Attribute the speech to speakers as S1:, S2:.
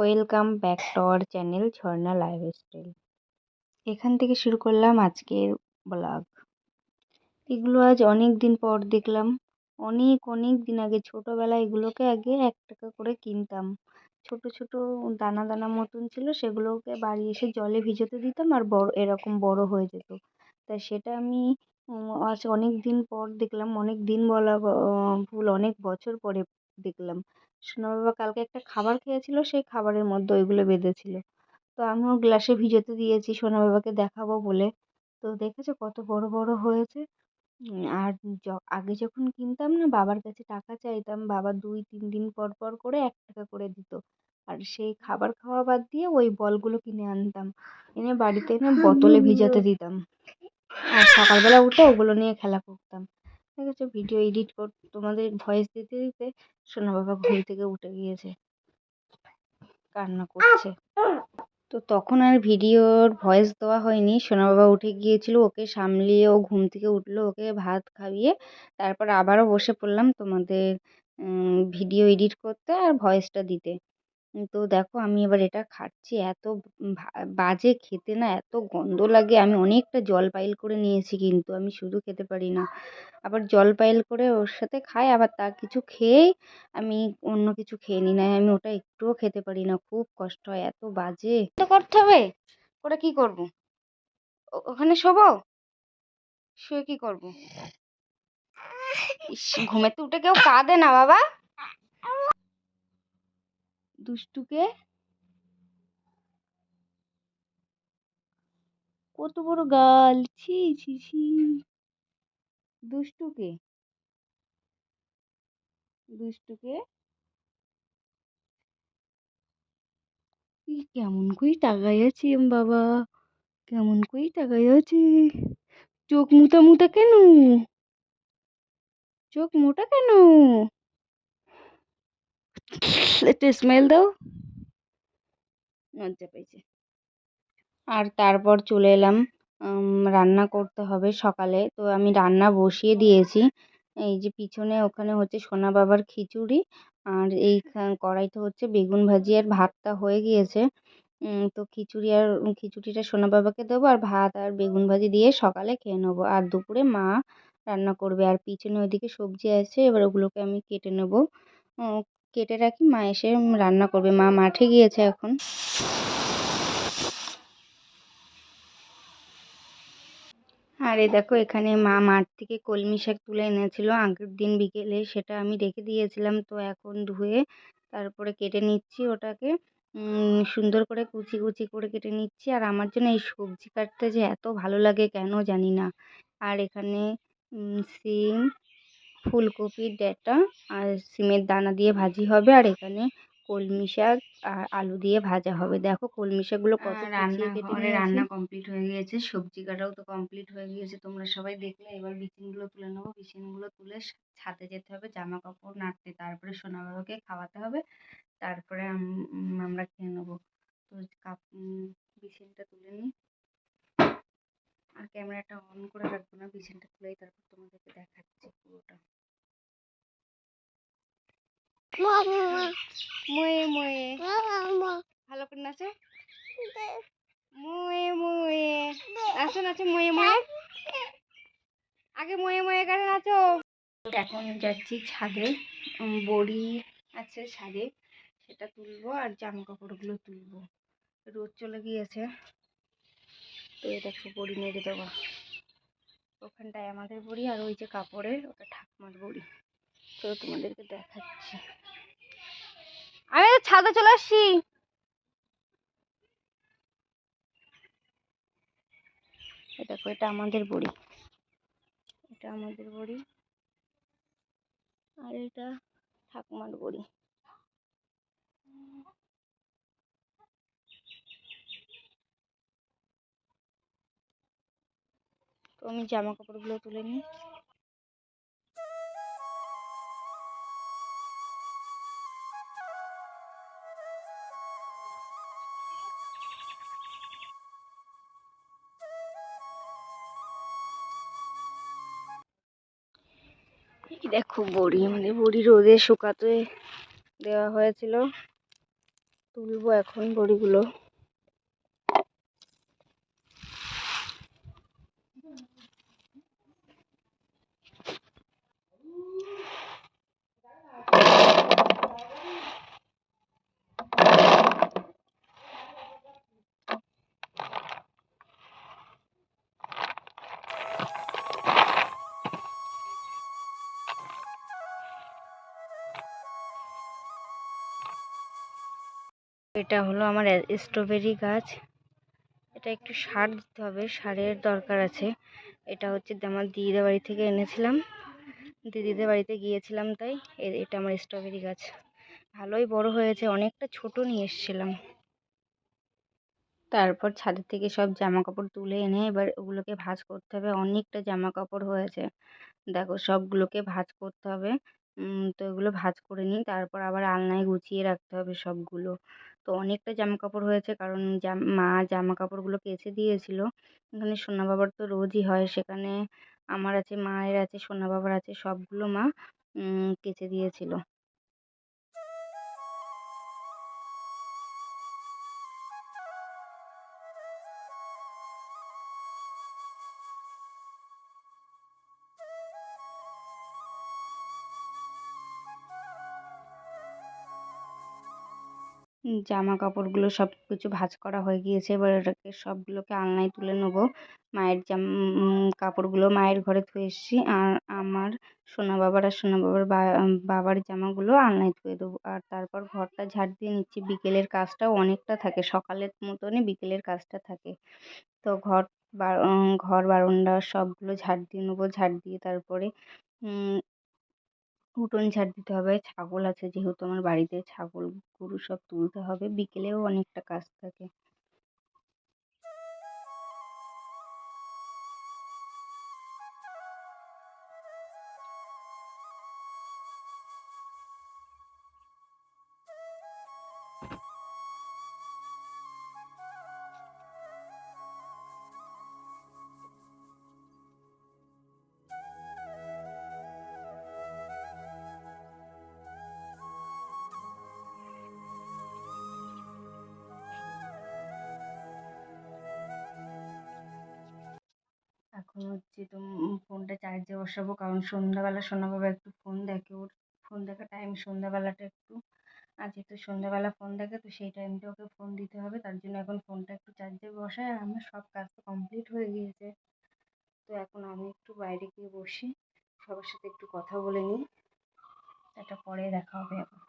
S1: Welcome back to our channel Jharna lifestyle. এখান থেকে শুরু করলাম আজকের ব্লগ। এগুলো আজ অনেক দিন পর দেখলাম। অনেক অনেক দিন আগে, ছোটোবেলায় এগুলোকে আগে এক টাকা করে কিনতাম। ছোট ছোট দানা দানা মতন ছিল, সেগুলোকে বাড়ি এসে জলে ভিজোতে দিতাম আর বড়, এরকম বড় হয়ে যেত। তা সেটা আমি আজ অনেক দিন পর দেখলাম, অনেক দিন বলা ভুল, অনেক বছর পরে দেখলাম। সোনা বাবা কালকে একটা খাবার খেয়েছিল, সেই খাবারের মধ্যে ওইগুলো বেঁধেছিল। তো আমিও গ্লাসে ভিজাতে দিয়েছি সোনা বাবাকে দেখাবো বলে। তো দেখেছ কত বড় বড় হয়েছে? আর আগে যখন কিনতাম না, বাবার কাছে টাকা চাইতাম, বাবা দুই তিন দিন পর পর করে এক টাকা করে দিত। আর সেই খাবার খাওয়া বাদ দিয়ে ওই বলগুলো কিনে আনতাম। এনে বাড়িতে এনে বোতলে ভিজাতে দিতাম। আর সকালবেলা উঠে ওগুলো নিয়ে খেলা করতাম। দেখেছ ভিডিও এডিট কর, তোমাদের ভয়েস দিতে দিতে সোনা বাবা ঘুম থেকে উঠে গিয়েছে, কান্না করছে। তো তখন আর ভিডিওর ভয়েস দেওয়া হয়নি, সোনা বাবা উঠে গিয়েছিল, ওকে সামলিয়ে ও ঘুম থেকে উঠল, ওকে ভাত খাইয়ে তারপর আবারও বসে পড়লাম তোমাদের ভিডিও এডিট করতে আর ভয়েসটা দিতে। তো দেখো আমি এবার এটা খাচ্ছি। এত বাজে খেতে না এত গন্ধ লাগে। আমি অনেকটা জল পাইল করে নিয়েছি কিন্তু আমি শুধু খেতে পারি না। আবার জল পাইল করে ওর সাথে খাই, আবার তা কিছু খেয়েই আমি অন্য কিছু খেয়ে নিই। না আমি ওটা একটুও খেতে পারি না। খুব কষ্ট হয়, এত বাজে। করতে হবে? ওটা কি করব? ওখানে শোবো? শুয়ে কি করব? ঘুমেতে উঠে কেউ কাঁদে না বাবা। দুষ্টুকে কত বড় গাল। ছি ছি ছি। দুষ্টুকে? দুষ্টুকে? কেমন কই তাকাই আছি বাবা, কেমন কই তাকাই আছি। চোখ মুতা মুতা কেন? চোখ মোটা কেন? একটু স্মেল দাও। লজ্জা পেয়েছে। আর তারপর চলে এলাম রান্না করতে হবে সকালে। তো আমি রান্না বসিয়ে দিয়েছি। এই যে পিছনে ওখানে হচ্ছে সোনা বাবার খিচুড়ি, আর এই কড়াইতে হচ্ছে বেগুন ভাজি আর ভাতটা হয়ে গিয়েছে। তো খিচুড়ি আর, খিচুড়িটা সোনা বাবাকে দেবো আর ভাত আর বেগুন ভাজি দিয়ে সকালে খেয়ে নেব। আর দুপুরে মা রান্না করবে। আর পিছনে ওইদিকে সবজি আছে, এবার ওগুলোকে আমি কেটে নেব। কেটে রাখি, মা এসে রান্না করবে। মা মাঠে গিয়েছে এখন। আর দেখো, এখানে মা মাঠ থেকে কলমি শাক তুলে এনেছিল। আগের দিন বিকেলে সেটা আমি রেখে দিয়েছিলাম, তো এখন ধুয়ে তারপরে কেটে নিচ্ছি ওটাকে। সুন্দর করে কুচি কুচি করে কেটে নিচ্ছি। আর আমার জন্য এই সবজি কাটতে যে এত ভালো লাগে কেন জানি না। আর এখানে সিম ফুলকপির ডাঁটা আর সিমের দানা দিয়ে ভাজি হবে আর এখানে কলমি শাক আর আলু দিয়ে ভাজা হবে। দেখো কলমি শাকগুলো কত রান্না করে রান্না কমপ্লিট হয়ে গিয়েছে সবজি কাটাও তো কমপ্লিট হয়ে গিয়েছে তোমরা সবাই দেখলে। এবার বিছিনগুলো তুলে নেব বিছিনগুলো তুলে ছাদে যেতে হবে জামা কাপড় নাড়তে তারপরে সোনা বাবাকে খাওয়াতে হবে তারপরে আমরা খেয়ে নেব। তো কাপ বিছিনটা তুলে নিই। আর ক্যামেরাটা অন করে রাখব না বিছানটা তুলেই তারপর তোমাদেরকে দেখাচ্ছি। পুরোটা। ময়ে ময়ে। ভালো করে নাচো। ময়ে ময়ে। নাচো নাচো ময়ে ময়ে। আগে ময়ে ময়ে করে নাচো। এখন যাচ্ছি ছাদে বড়ি আছে ছাদে। সেটা তুলবো আর জামা কাপড়গুলো তুলবো। রোদ চলে গিয়েছে। তো দেখো বড়ি নেড়ে দেবো। ওখানটায় আমাদের বড়ি আর ওই যে কাপড়ের ওটা ঠাকুমার বড়ি। তো তোমাদেরকে দেখাচ্ছি। আমি তো ছাদে চলে আসছি। দেখো, এটা আমাদের বড়ি। এটা আমাদের বড়ি। আর এটা ঠাকুমার বড়ি। তো আমি জামা কাপড়গুলো তুলে নিই। দেখো বড়ি আমাদের বড়ি রোদে শুকাতে দেওয়া হয়েছিল। তুলবো এখন বড়িগুলো। এটা হলো আমার স্ট্রবেরি গাছ। এটা একটু সার দিতে হবে, সারের দরকার আছে। এটা হচ্ছে আমার দিদিদের বাড়ি থেকে এনেছিলাম। দিদিদের বাড়িতে গিয়েছিলাম তাই এটা আমার স্ট্রবেরি গাছ। ভালোই বড় হয়েছে, অনেকটা ছোট নিয়ে এসেছিলাম। তারপর ছাদের থেকে সব জামা কাপড় তুলে এনে এবার ওগুলোকে ভাঁজ করতে হবে। অনেকটা জামা কাপড় হয়েছে। দেখো, সবগুলোকে ভাঁজ করতে হবে। তো এগুলো ভাঁজ করে নিই। তারপর আবার আলনায় গুছিয়ে রাখতে হবে সবগুলো। তো অনেকটা জামা কাপড় হয়েছে। কারণ মা জামা কাপড়গুলো কেচে দিয়েছিল। এখানে সোনা বাবার তো রোজই হয়। সেখানে আমার আছে, মায়ের আছে সোনা বাবার আছে, সবগুলো মা কেচে দিয়েছিল। জামা কাপড়গুলো সব কিছু ভাঁজ করা হয়ে গিয়েছে। এবার এটাকে সবগুলোকে আলনায় তুলে নেব। মায়ের জাম কাপড়গুলো মায়ের ঘরে ধুয়ে এসেছি। আর আমার সোনা বাবার আর সোনা বাবার বাবার জামাগুলো আলনায় ধুয়ে দেবো। আর তারপর ঘরটা ঝাড় দিয়ে নিচ্ছি। বিকেলের কাজটাও অনেকটা থাকে। সকালের মতনই বিকেলের কাজটা থাকে। তো ঘর ঘর বারান্দা সবগুলো ঝাড় দিয়ে নেব। ঝাড় দিয়ে তারপরে উঠোন ঝাড় দিতে হবে, ছাগল আছে যেহেতু আমার বাড়িতে ছাগল, গরু সব তুলতে হবে। বিকেলেও অনেকটা কাজ থাকে। হচ্ছে তো ফোনটা চার্জে বসাবো। কারণ সন্ধ্যাবেলা সোনা বাবা একটু ফোন দেখে, ওর ফোন দেখার টাইম সন্ধ্যাবেলাটা একটু আর যেহেতু সন্ধ্যাবেলা ফোন দেখে, তো সেই টাইমটা ওকে ফোন দিতে হবে। তার জন্য এখন ফোনটা একটু চার্জে বসাই। আর আমার সব কাজ তো কমপ্লিট হয়ে গিয়েছে। তো এখন আমি একটু বাইরে গিয়ে বসি। সবার সাথে একটু কথা বলে নিই। এটা পরে দেখা হবে এখন